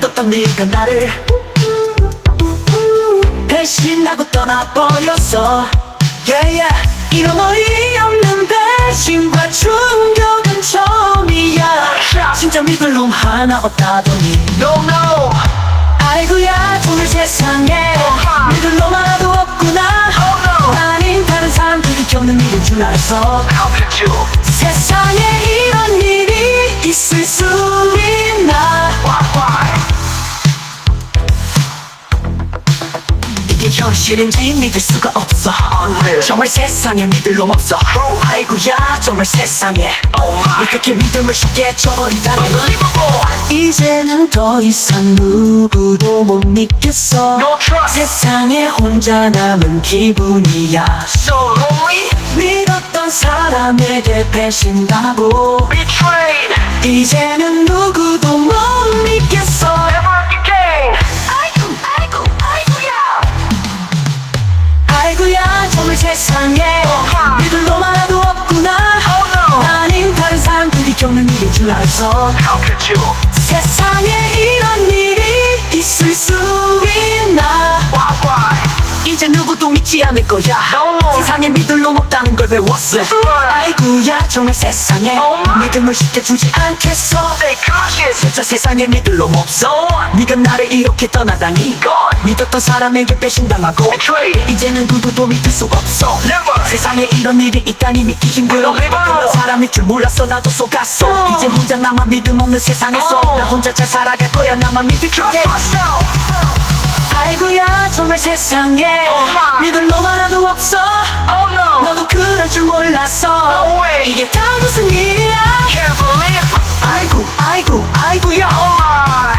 믿었던 네가 나를 배신하고 떠나버렸어. Yeah, yeah. 이런 어이없는 배신과 충격은 처음이야. 진짜 믿을 놈 하나 없다더니. No no. 아이고야 오늘 세상에 믿을 놈 하나도 없구나. Oh no. 아닌 다른 사람들이 겪는 일인 줄 알았어. How could you 세상에 이런 일이 이게 현실인지 믿을 수가 없어. Unreal. 정말 세상에 믿을 놈 없어. 아이고야 정말 세상에. Oh 이렇게 믿음을 쉽게 저버리다니. Unbelievable 이제는 더 이상 누구도 못 믿겠어. No trust. 세상에 혼자 남은 기분이야. So lonely 믿었던 사람에게 배신당하고. Betrayed. 이제는 누구도 못 믿겠어. Never 세상에 믿을 놈 하나도 없구나. Oh no 아닌 다른 사람들이 겪는 일인 줄 알았어. 세상에 이런 일이 있을 수 있나? Why why 이제 누구도 믿지 않을 거야. No. 세상에 믿을 놈 없다는 걸 배웠어. 아이고야 정말 세상에. Oh. 믿음을 쉽게 주지 않겠어. 진짜 세상에 믿을 놈 없어. 네가 나를 이렇게 떠나다니. God. 믿었던 사람에게 배신당하고 Betrayed 이제는 누구도 믿을 수 없어. Never. 세상에 이런 일이 있다니 믿기 힘들어. 그런 사람일 줄 몰랐어. 나도 속았어. Oh. 이제 혼자 나만 믿음 없는 세상에서 Oh. 나 혼자 잘 살아갈 거야. 나만 믿을게 아이고야 정말 세상에 Oh my. 믿을 놈 하나도 없어 Oh no 너도 그럴 줄 몰랐어 No way 이게 다 무슨 일이야 Can't believe 아이고 아이고 아이고야 Oh my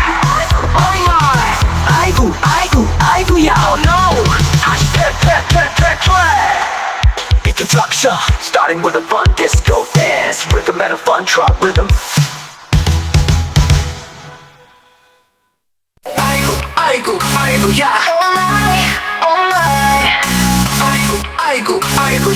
Oh my 아이고 아이고 아이고야 Oh no Hashtag tag tag tag tag Introduction Starting with a fun disco dance Rhythm and a fun trot rhythm 아이고 아이고 아이고야 아이고 아이고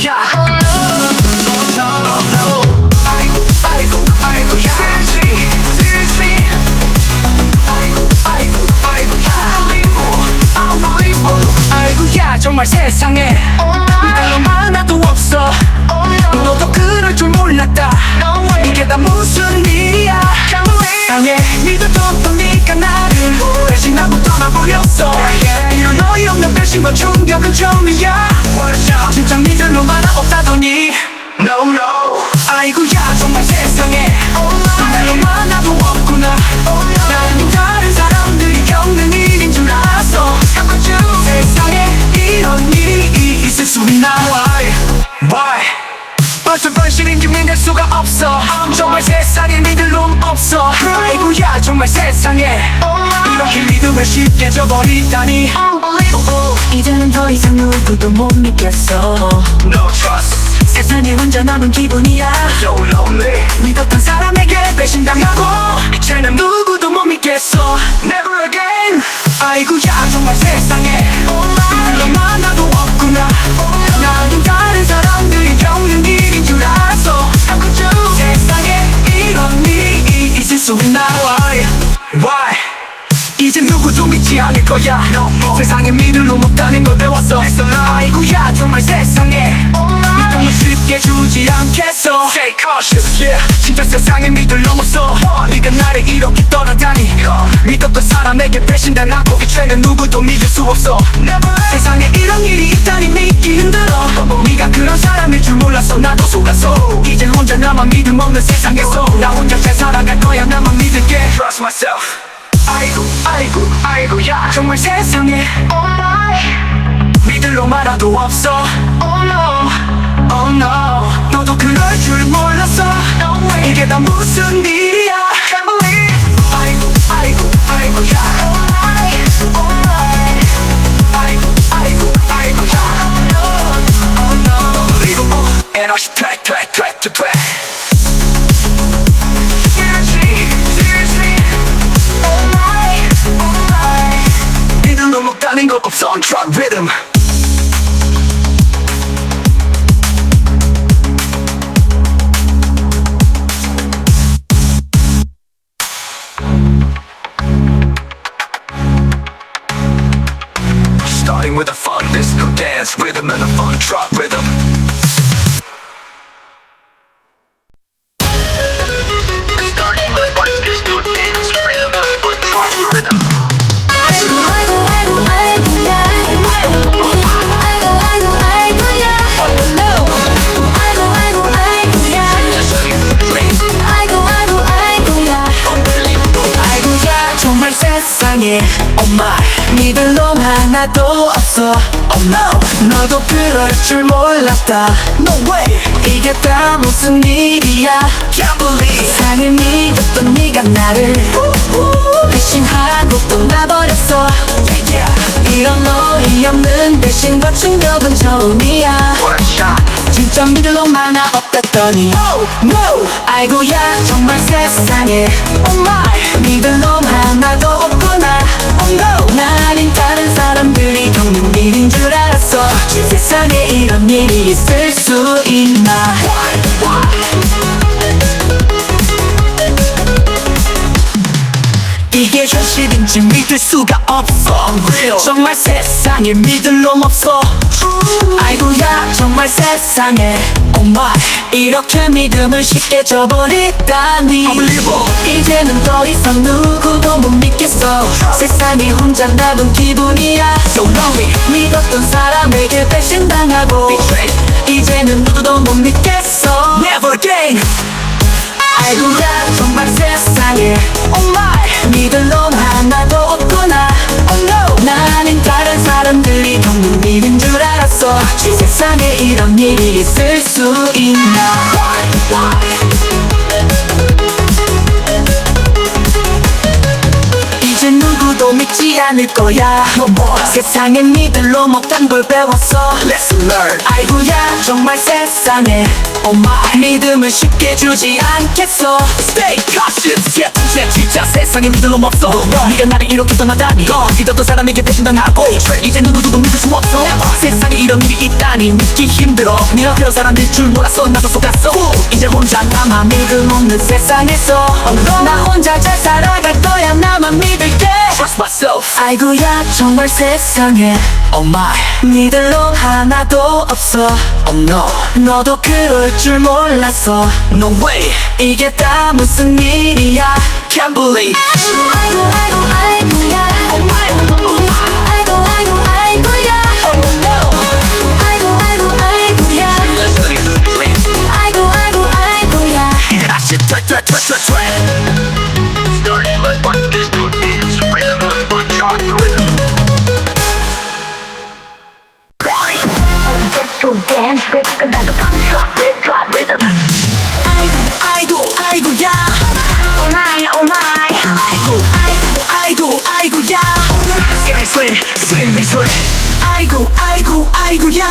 아이고야 정말 세상에 별로 하나도 없어. 너도 그럴 줄 몰랐다. 이게 다 무슨 일이야? 세상에 믿었던 네가 나를 배신하고 떠나버렸어. 이런 어이없는 배신과 충격은 처음이야 없다더니 No no. 아이고야 정말 세상에. oh my, 별로 하나도 없구나. oh 나는 다른 사람들이 겪는 일인 줄 알았어. 세상에 이런 일이 있을 수 있나? Why? Why? 어떤 번신인지 믿을 수가 없어. 정말 세상에 믿을 놈 없어. 아이고야 정말 세상에. oh 이렇게 믿음을 쉽게 저버리다니. unbelievable, 이제는 더 이상 누구도 못 믿겠어. No trust 세상에 혼자 남은 기분이야. So lonely. 믿었던 사람에게 배신당하고 이제는 누구도 못 믿겠어. Never again. 아이고야 정말 세상에. 별로 하나도 없구나. 나는 다른 사람들이 겪는 일인 줄 알았어. How could you? 세상에 이런 일이 있을 수 있나? Why? Why? 이제 누구도 믿지 않을 거야. No 세상에 믿을 놈 없다는 걸 배웠어. 아이고야 정말 세상에 믿음을 쉽게 주지 않겠어. Stay cautious. Yeah. 진짜 세상에 믿을 놈 없어. 네가 나를 이렇게 떠나다니. 믿었던 사람에게 배신당하고 이제는 누구도 믿을 수 없어. 세상에 이런 일이 있다니 믿기 힘들어. 네가 그런 사람일 줄 몰랐어. 나도 속았어. 이제 혼자 나만 믿음 없는 세상에서. 나 혼자 잘 살아갈 거야. 나만 믿을게. Trust myself. 아이고 아이고 아이고야. 정말 세상에 oh my, 믿을 놈 하나도 없어. Oh no, Oh no 너도 그럴 줄 몰랐어 no way, 이게 다 무슨 일이야 can't believe, 아이고 아이고 아이고야 oh my, oh my, 아이고 아이고 아이고야 oh no, Oh no Unbelievable 에너지 트랙 트랙 트랙 트랙 Seriously Seriously oh my, oh my. 믿을 놈 없다는 것 없어 on track rhythm 야 아이고야 정말 세상에 엄마 믿을 놈 하나도 없어. Oh no. 너도 그럴 줄 몰랐다. No way. 이게 다 무슨 일이야? Can't believe. 세상을 믿었던 네가 나를. 배신하고 떠나버렸어. Yeah, yeah. 이런 어이없는 배신과 충격은 처음이야. 진짜 믿을 놈 하나 없다더니. No no. 아이고야 정말 세상에. Oh my. 믿을 놈 하나도 없구나 Oh no 나 아닌 다른 사람들이 겪는 일인 줄 알았어. 세상에 이런 일이 있을 수 있나? 이게 현실인지 믿을 수가 없어. 정말 세상에 믿을 놈 없어. 아이고야 정말 세상에 My 이렇게 믿음을 쉽게 저버리다니. 이제는 더 이상 누구도 못 믿겠어. 세상에 혼자 남은 기분이야. So lonely 믿었던 사람에게 배신당하고 이제는 누구도 못 믿겠어. Never again. 아이고야 정말 세상에. Oh my. 믿을 놈 하나도 없구나. Oh no. 나 아닌 다른 사람들이 겪는 일인 줄 알았어. 세상에 이런 일이 있을 수 있나 않을 거야 No more 세상에 믿을 놈 없단 걸 배웠어 Lesson learned. 아이고야 정말 세상에 Oh my 믿음을 쉽게 주지 않겠어 Stay cautious. Yeah, 제 진짜 세상에 믿을 놈 없어. 네가 나를 이렇게 떠나다니. 믿었던 사람에게 배신당하고 이제 누구도 믿을 수 없어. 세상에 이런 일이 있다니 믿기 힘들어. 네가 그런 사람일 줄 몰랐어. 나도 속았어. 이제 혼자 남아 믿음 없는 세상에서 나 혼자 잘 살아갈 거야 나만 믿을게 trust myself. 아이고야 정말 세상에 Oh my. 놈 하나도 없어 Oh no. 너도 그럴 줄 몰랐어 No way. 이게 다 무슨 일이야 Can't believe. 아이고 아이고 아이고 아이고야 Oh oh my 아이고 아이고 아이고야 swing, swing, swing, swing. 아이고 아이고 아이고야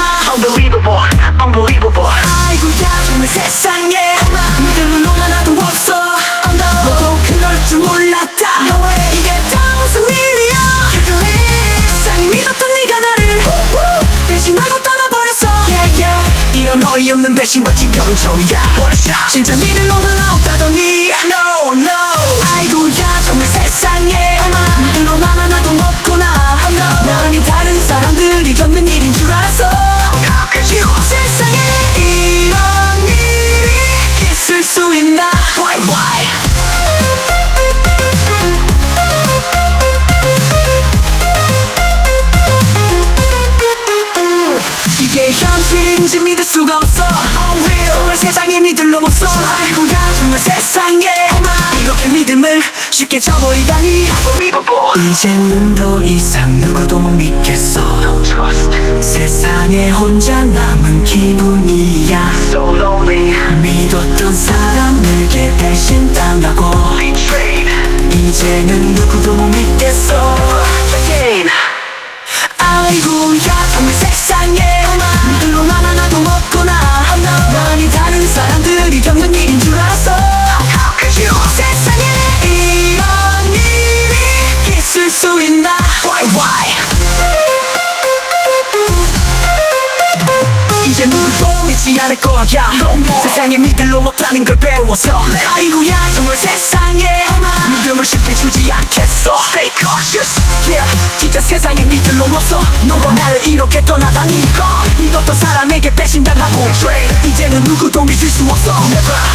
어이없는. What a shot. 진짜 놈은 없다더니 No, no. 수가 없어 Unreal 정말 세상에 믿을 놈 없어 아이고야 정말 세상에 이렇게 믿음을 쉽게 저버리다니. 이제는 더 이상 누구도 못 믿겠어. 세상에 혼자 남은 기분이야 So lonely. 믿었던 사람에게 배신당하고 Betrayed. 이제는 누구도 못 믿겠어 Again. 아이고 야 정말 세상 할 거야. 세상에 믿을로 못하는 걸 배워서. 아이고야 정말 진짜 세상에 믿을로 없어 너가 나를 이렇게 떠나다니 이것도 사람에게 배신당하고 이제는 누구도 믿을 수 없어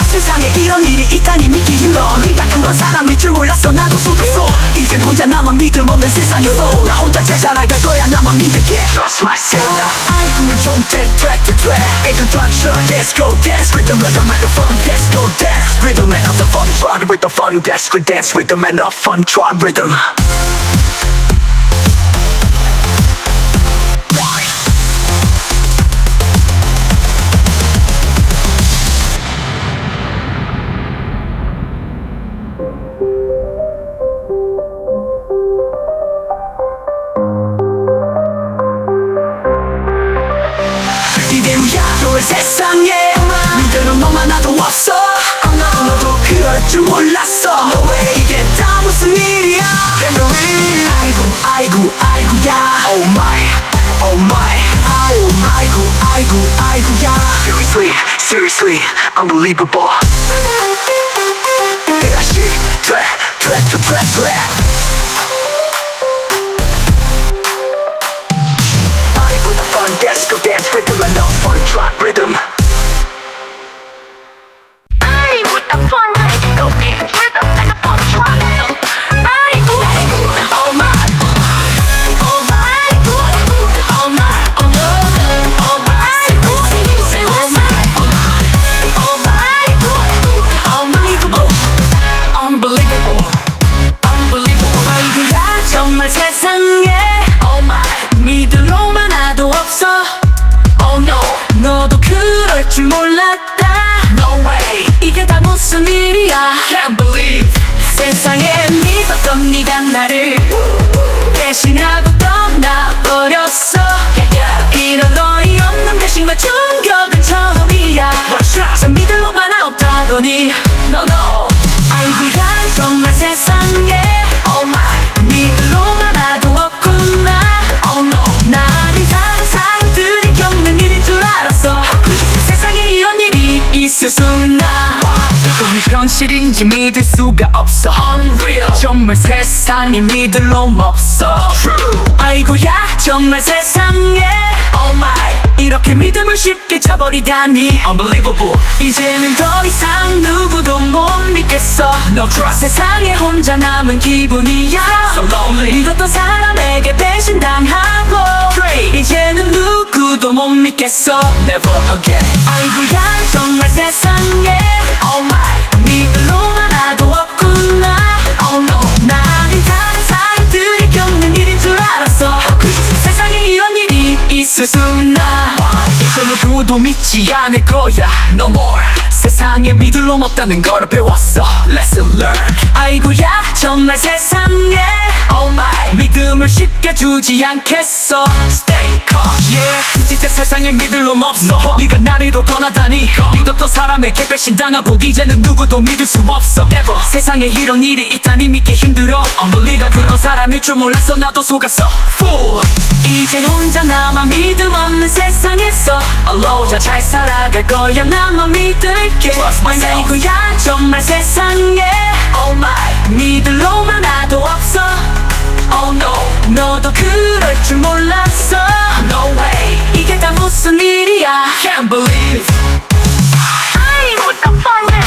세상에 이런 일이 있다니 믿기 힘들어 네가 그런 사람일 줄 몰랐어 나도 속았어 이젠 혼자 나만 믿음 없는 세상이었어 나 혼자 잘 살아갈 거야 나만 믿을게 Trust myself 아이고 좀 track to track Introduction Let's go dance with the rhythm and the fun Let's go dance Rhythm and the fun Fun with the fun Dance with dance and the fun Try rhythm 이대로야 너의 세상에 믿음은 너만 나도 없어. 너도 그럴 줄 몰랐어. 왜 이게 다 무슨 일이야? 아이고 아이고 아이고야. Oh my Oh my. 아이고 아이고 아이고야. Seriously Seriously Unbelievable. 다시 트랙 정말 세상에. Oh my, 믿을 로만 하도 없어. Oh no, 너도 그럴 줄 몰랐다. No way, 이게 다 무슨 일이야? Can't believe. 세상에 믿었던 네가 나를 배신하고 떠나버렸어. 이런 너희 없는 배신과 충 현실인지 믿을 수가 없어. Unreal, 정말 세상에 믿을 놈 없어 true. 아이고야 정말 세상에 Oh my, 이렇게 믿음을 쉽게 저버리다니 unbelievable. 이제는 더 이상 누구 믿겠어. No trust, 세상에 혼자 남은 기분이야. So lonely. 믿었던 사람에게 배신당하고. 이제는 누구도 못 믿겠어. Never again. 아이고야 정말 세상에. Oh my, 믿을로만 하도 없구나. Oh no. 나는 다른 사람들이 겪는 일인 줄 알았어. 세상에 이런 일이 있을 수 있나 이제 누구도 믿지 않을 거야. No more. 세상에 믿을 놈 없다는 걸 배웠어. Lesson learned. 아이고야 정말 세상에 Oh my, 믿음을 쉽게 주지 않겠어 stay calm. Yeah, 진짜 세상에 믿을 놈 없어. 네가 나를 이로 떠나다니. 믿었던 사람에게 배신당하고 이제는 누구도 믿을 수 없어. Never. 세상에 이런 일이 있다니 믿기 힘들어. Unbelievable. 그런 사람일 줄 몰랐어. 나도 속았어. Fool. 이제 혼자 나만 믿음 없는 세상에서 Alone. 자잘 살아갈 거야 나만 믿을 있게 나 이거야 정말 세상에 Oh my 니들로만 나도 없어 Oh no 너도 그럴 줄 몰랐어 No way 이게 다 무슨 일이야 Can't believe I'm with the fire